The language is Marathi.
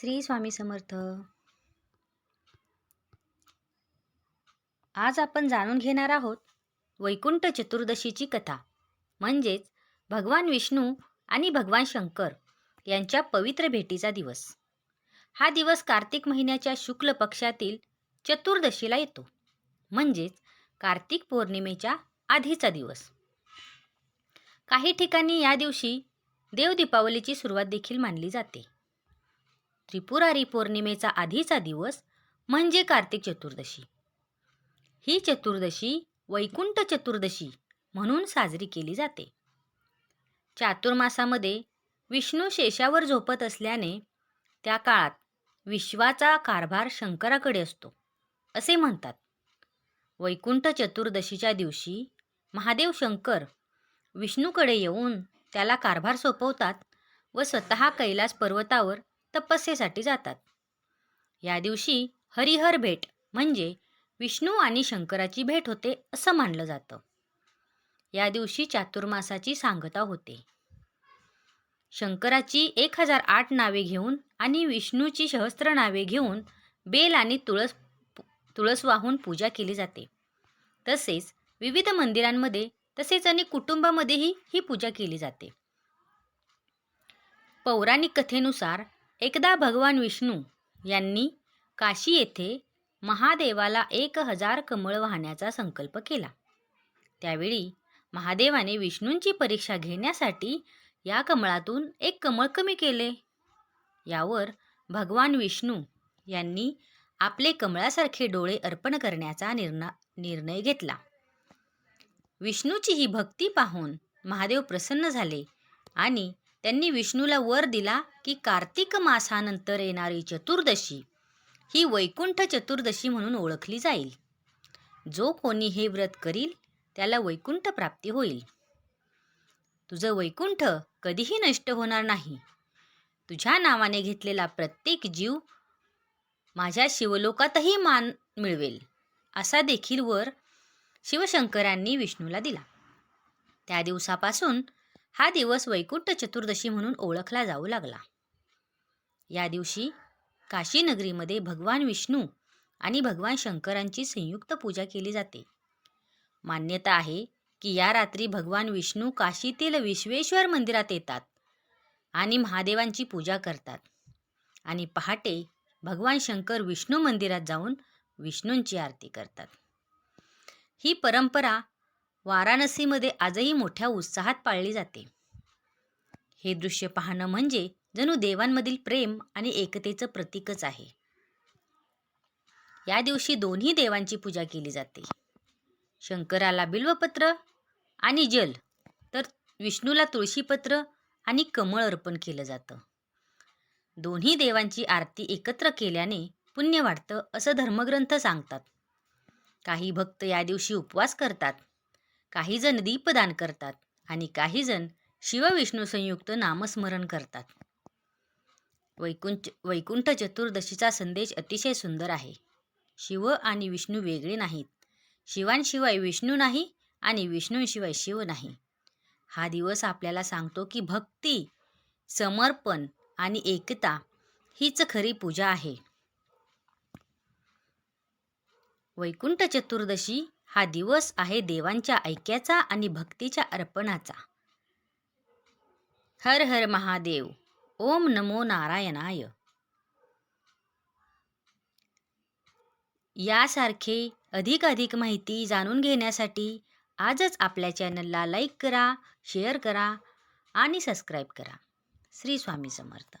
श्री स्वामी समर्थ. आज आपण जाणून घेणार आहोत वैकुंठ चतुर्दशीची कथा म्हणजेच भगवान विष्णू आणि भगवान शंकर यांच्या पवित्र भेटीचा दिवस. हा दिवस कार्तिक महिन्याच्या शुक्ल पक्षातील चतुर्दशीला येतो म्हणजेच कार्तिक पौर्णिमेच्या आधीचा दिवस. काही ठिकाणी या दिवशी देवदीपावलीची सुरुवात देखील मानली जाते. त्रिपुरारी पौर्णिमेचा आधीचा दिवस म्हणजे कार्तिक चतुर्दशी. ही चतुर्दशी वैकुंठ चतुर्दशी म्हणून साजरी केली जाते. चातुर्मासामध्ये विष्णू शेषावर झोपत असल्याने त्या काळात विश्वाचा कारभार शंकराकडे असतो असे म्हणतात. वैकुंठ चतुर्दशीच्या दिवशी महादेव शंकर विष्णूकडे येऊन त्याला कारभार सोपवतात व स्वतः कैलास पर्वतावर तपस्येसाठी जातात. या दिवशी हरिहर भेट म्हणजे विष्णू आणि शंकराची भेट होते असं मानलं जातं. या दिवशी चातुर्मासाची सांगता होते. शंकराची एक हजार आठ नावे घेऊन आणि विष्णूची सहस्त्र नावे घेऊन बेल आणि तुळस तुळस वाहून पूजा केली जाते. तसेच विविध मंदिरांमध्ये तसेच आणि कुटुंबामध्येही ही पूजा केली जाते. पौराणिक कथेनुसार एकदा भगवान विष्णू यांनी काशी येथे महादेवाला एक हजार कमळ वाहण्याचा संकल्प केला. त्यावेळी महादेवाने विष्णूंची परीक्षा घेण्यासाठी या कमळातून एक कमळ कमी केले. यावर भगवान विष्णू यांनी आपले कमळासारखे डोळे अर्पण करण्याचा निर्णा निर्णय घेतला. विष्णूची ही भक्ती पाहून महादेव प्रसन्न झाले आणि त्यांनी विष्णूला वर दिला की कार्तिक मासानंतर येणारी चतुर्दशी ही वैकुंठ चतुर्दशी म्हणून ओळखली जाईल. जो कोणी हे व्रत करील त्याला वैकुंठ प्राप्ती होईल. तुझं वैकुंठ कधीही नष्ट होणार नाही. तुझ्या नावाने घेतलेला प्रत्येक जीव माझ्या शिवलोकातही मान मिळवेल असा देखील वर शिवशंकरांनी विष्णूला दिला. त्या दिवसापासून हा दिवस वैकुंठ चतुर्दशी म्हणून ओळखला जाऊ लागला. या दिवशी काशी नगरीमध्ये भगवान विष्णू आणि भगवान शंकरांची संयुक्त पूजा केली जाते. मान्यता आहे की या रात्री भगवान विष्णू काशीतील विश्वेश्वर मंदिरात येतात आणि महादेवांची पूजा करतात आणि पहाटे भगवान शंकर विष्णू मंदिरात जाऊन विष्णूंची आरती करतात. ही परंपरा वाराणसीमध्ये आजही मोठ्या उत्साहात पाळली जाते. हे दृश्य पाहणं म्हणजे जणू देवांमधील प्रेम आणि एकतेचं प्रतीकच आहे. या दिवशी दोन्ही देवांची पूजा केली जाते. शंकराला बिल्वपत्र आणि जल तर विष्णूला तुळशीपत्र आणि कमळ अर्पण केलं जातं. दोन्ही देवांची आरती एकत्र केल्याने पुण्य वाढतं असं धर्मग्रंथ सांगतात. काही भक्त या दिवशी उपवास करतात. काही जण दीपदान करतात आणि काही जण शिवविष्णू संयुक्त नामस्मरण करतात. वैकुंठ वैकुंठ चतुर्दशीचा संदेश अतिशय सुंदर आहे. शिव आणि विष्णू वेगळे नाहीत. शिवांशिवाय विष्णू नाही आणि विष्णूंशिवाय शिव नाही. हा दिवस आपल्याला सांगतो की भक्ती समर्पण आणि एकता हीच खरी पूजा आहे. वैकुंठ चतुर्दशी हा दिवस आहे देवांच्या ऐक्याचा आणि भक्तीच्या अर्पणाचा. हर हर महादेव ओम नमो नारायणाय. यासारखे अधिक अधिक माहिती जाणून घेण्यासाठी आजच आपल्या चॅनलला लाईक करा शेअर करा आणि सबस्क्राईब करा. श्री स्वामी समर्थ.